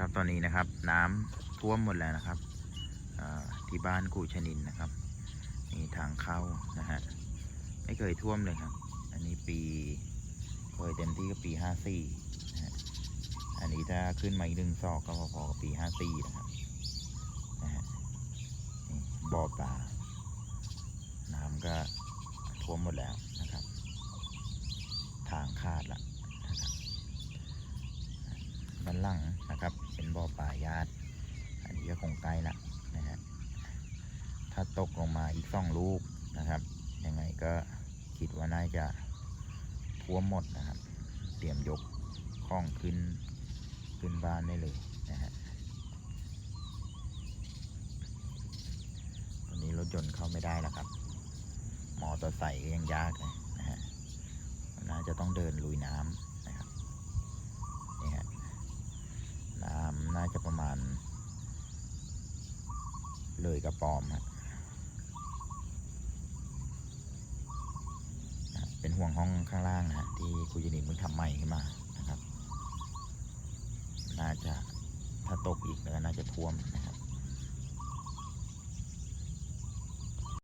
นะครับ ตอนนี้นะครับน้ำท่วมหมดแล้วนะครับที่บ้านกูชนินนะครับนี่ทางเข้านะฮะไม่เคยท่วมเลยครับ อันนี้ปีเคยเต็มที่ก็ปีห้าสี่นะฮะอันนี้ถ้าขึ้นมาอีกหนึ่งซอกก็พอๆกับปีห้าสี่นะครับนะฮะนี่บ่อปลาน้ำก็ท่วมหมดแล้วนะครับ ทางขาดละ ด้านหลังนะครับ เป็นบ่อปลาญาติอันนี้ก็คงใกล้ละนะฮะถ้าตกลงมาอีกสองลูกนะครับ ยังไงก็คิดว่าน่าจะท่วมหมดนะครับ เตรียมยกข้องขึ้นขึ้นบ้านได้เลยนะฮะตอนนี้รถยนต์เข้าไม่ได้แล้วครับ มอเตอร์ไซค์ก็ยังยากเลยนะฮะน่าจะต้องเดินลุยน้ำนะครับ นี่ฮะ น้ำน่าจะประมาณ เลยกระปอมครับเป็นห่วงห้องข้างล่างนะฮะที่คุยนินเพิ่งทำใหม่ขึ้นมานะครับ น่าจะถ้าตกอีกก็น่าจะท่วมนะฮะ